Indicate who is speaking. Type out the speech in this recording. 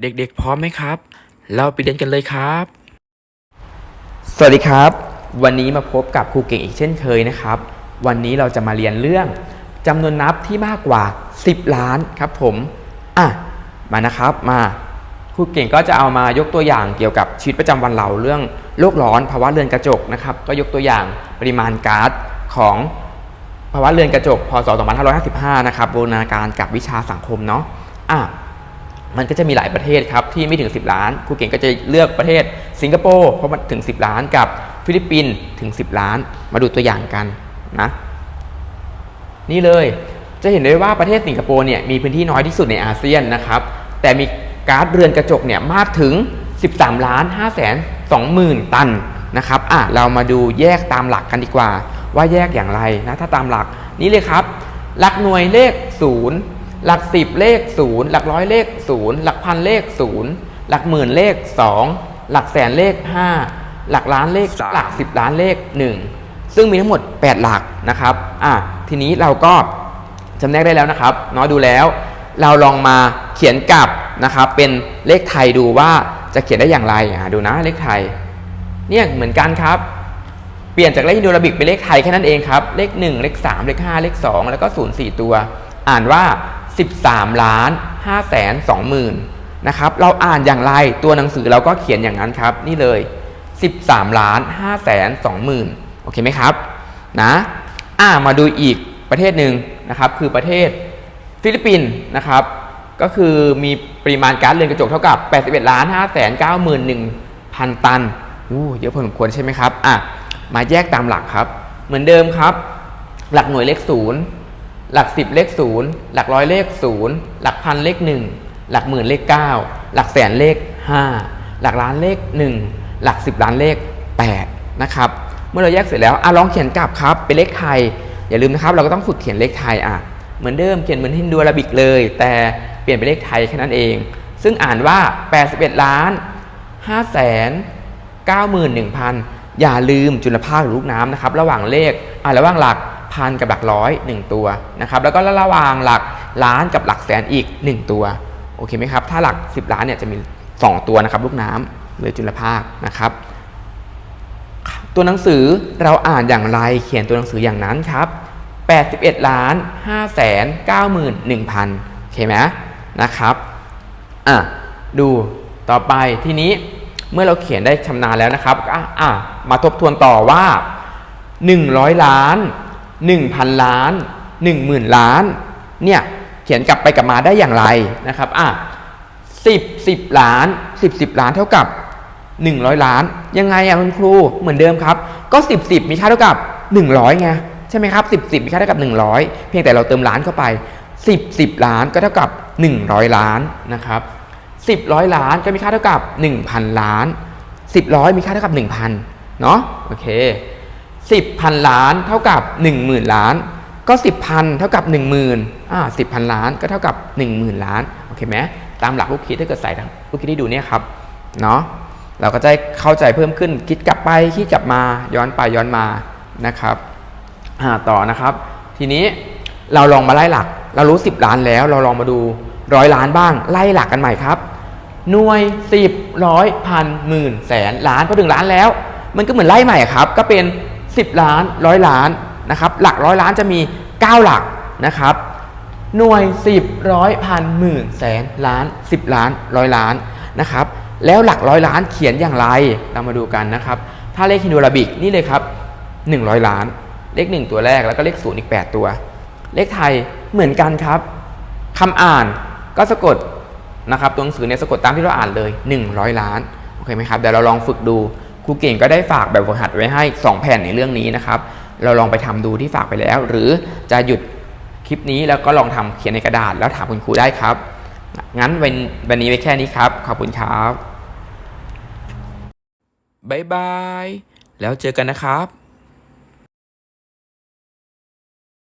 Speaker 1: เด็กๆ พร้อมไหมครับ เราไปเรียนกันเลยครับ
Speaker 2: สวัสดีครับ วันนี้มาพบกับครูเก่งอีกเช่นเคยนะครับ วันนี้เราจะมาเรียนเรื่องจำนวนนับที่มากกว่า 10 ล้านครับผมอะมานะครับมาครูเก่งก็จะเอามายกตัวอย่างเกี่ยวกับชีวิตประจำวันเราเรื่องโลกร้อนภาวะเรือนกระจกนะครับ ก็ยกตัวอย่างปริมาณก๊าซของภาวะเรือนกระจกพศ2555 นะครับบูรณาการกับวิชาสังคมเนาะอะ มันก็จะมีหลายประเทศครับที่ไม่ถึง 10 ล้านครูเก่งก็จะเลือกประเทศสิงคโปร์เพราะมันถึง 10 ล้านกับฟิลิปปินส์ถึง 10 ล้าน มาดูตัวอย่างกันนะนี่เลยจะเห็นได้ว่าประเทศสิงคโปร์เนี่ยมีพื้นที่น้อยที่สุดในอาเซียนนะครับ แต่มีก๊าซเรือนกระจกเนี่ยมากถึง 13ล้าน5แสน2หมื่นตันนะครับอะเรามาดูแยกตามหลักกันดีกว่า ว่าแยกอย่างไรนะถ้าตามหลักนี่เลยครับ หลักหน่วยเลข 0 หลัก10เลข0หลักร้อยเลข0หลักพันเลข0หลักหมื่นเลข2หลักแสนเลข5หลักล้านเลข
Speaker 1: สาม
Speaker 2: หลัก10ล้านเลข1ซึ่งมีทั้งหมด 8 หลักนะครับอะทีนี้เราก็จำแนกได้แล้วนะครับเนาะดูแล้ว เราลองมาเขียนกลับนะครับเป็นเลขไทยดูว่าจะเขียนได้อย่างไรอะดูนะเลขไทยเนี่ยเหมือนกันครับ เปลี่ยนจากเลขฮินโดราบิกเป็นเลขไทยแค่นั้นเองครับ เลข 1 เลข 3 เลข 5 เลข 2 แล้วก็ 0 4 ตัว อ่านว่า 13ล้าน5แสน2หมื่นนะครับเราอ่านอย่างไรตัวหนังสือเราก็เขียนอย่างนั้นครับ นี่เลย 13ล้าน5แสน2หมื่นโอเคไหมครับนะอ่ามาดูอีกประเทศหนึ่งนะครับ คือประเทศฟิลิปปินส์นะครับ ก็คือมีปริมาณก๊าซเรือนกระจกเท่ากับ 81ล้าน5แสน9หมื่น1พันตันอู้เยอะพอสมควรใช่ไหมครับอะมาแยกตามหลักครับ เหมือนเดิมครับ หลักหน่วยเลข0 หลัก 10 เลข 0 หลักร้อยเลข 0 หลักพันเลข 1 หลักหมื่นเลข 9 หลักแสนเลข 5 หลักล้านเลข 1 หลัก 10 ล้านเลข 8 นะครับ เมื่อเราแยกเสร็จแล้วอะลองเขียนกลับครับ เป็นเลขไทย อย่าลืมนะครับ เราก็ต้องฝึกเขียนเลขไทยอะ เหมือนเดิมเขียนเหมือนฮินดูอาราบิกเลย แต่เปลี่ยนเป็นเลขไทยแค่นั้นเอง ซึ่งอ่านว่า 81 ล้าน5แสน91,000 อย่าลืมจุลภาคหรือลูกน้ำนะครับ ระหว่างเลขอ่าระหว่างหลัก พันกับหลักร้อย 1 ตัวนะครับแล้วก็ระหว่างหลักล้านกับหลักแสนอีก 1 ตัวโอเคไหมครับถ้าหลัก 10 ล้านเนี่ยจะมี 2 ตัวนะครับลูกน้ำหรือจุลภาคนะครับ ตัวหนังสือเราอ่านอย่างไรเขียนตัวหนังสืออย่างนั้นครับ 81ล้าน5แสน91,000โอเคไหมนะครับอะดูต่อไปทีนี้เมื่อเราเขียนได้ชำนาญแล้วนะครับอะอะมาทบทวนต่อว่า 100 ล้าน 1,000 ล้าน 10,000 ล้านเนี่ยเขียนกลับไปกลับมาได้อย่างไรนะครับอะ10 10 ล้าน 10 10 ล้านเท่ากับ 100 ล้าน ยังไงอะคุณครูเหมือนเดิมครับ ก็ 10 10 มีค่าเท่ากับ 100ไงใช่ไหมครับ10 10 มีค่าเท่ากับ 100 เพียงแต่เราเติมล้านเข้าไป 10 10 ล้านก็เท่ากับ 100 ล้านนะครับ10ร้อยล้านก็มีค่าเท่ากับ 1,000 ล้าน 10ร้อยมีค่าเท่ากับ 1,000เนาะโอเค 10พันล้านเท่ากับ 10,000 ล้าน ก็ 10พันเท่ากับ 10,000อ่า10พันล้านก็เท่ากับ 10,000 ล้านโอเคไหมตามหลักลูกคิดถ้าเกิดใส่ลูกคิดที่ดูเนี่ยครับเนาะเราก็จะเข้าใจเพิ่มขึ้นคิดกลับไปคิดกลับมาย้อนไปย้อนมานะครับอ่าต่อนะครับ ทีนี้เราลองมาไล่หลัก เรารู้ 10 ล้านแล้ว เราลองมาดูร้อยล้านบ้าง ไล่หลักกันใหม่ครับหน่วยสิบร้อยพันหมื่นแสนล้านพอถึงล้านแล้ว มันก็เหมือนไล่ใหม่ครับ ก็เป็น 10 ล้านร้อยล้านนะครับหลักร้อยล้านจะมี 9 หลักนะครับหน่วย 10ร้อยพันหมื่นแสนล้าน 10 ล้านร้อยล้านนะครับแล้วหลักร้อยล้านเขียนอย่างไรเรามาดูกันนะครับถ้าเลขฮินโดราบิกนี่เลยครับ 100 ล้าน เลข 1 ตัวแรกแล้วก็เลข0อีก 8 ตัว เลขไทยเหมือนกันครับคำอ่านก็สะกดนะครับตัวหนังสือเนี่ยสะกดตามที่เราอ่านเลย 100 ล้านโอเคไหมครับเดี๋ยวเราลองฝึกดู ครูเก่งก็ได้ฝากแบบฝึกหัดไว้ให้ 2 แผ่นในเรื่องนี้นะครับ เราลองไปทำดูที่ฝากไปแล้ว หรือจะหยุดคลิปนี้แล้วก็ลองทำเขียนในกระดาษ แล้วถามคุณครูได้ครับ งั้นวันวันนี้ไว้แค่นี้ครับ ขอบคุณครับ
Speaker 1: บายบาย แล้วเจอกันนะครับ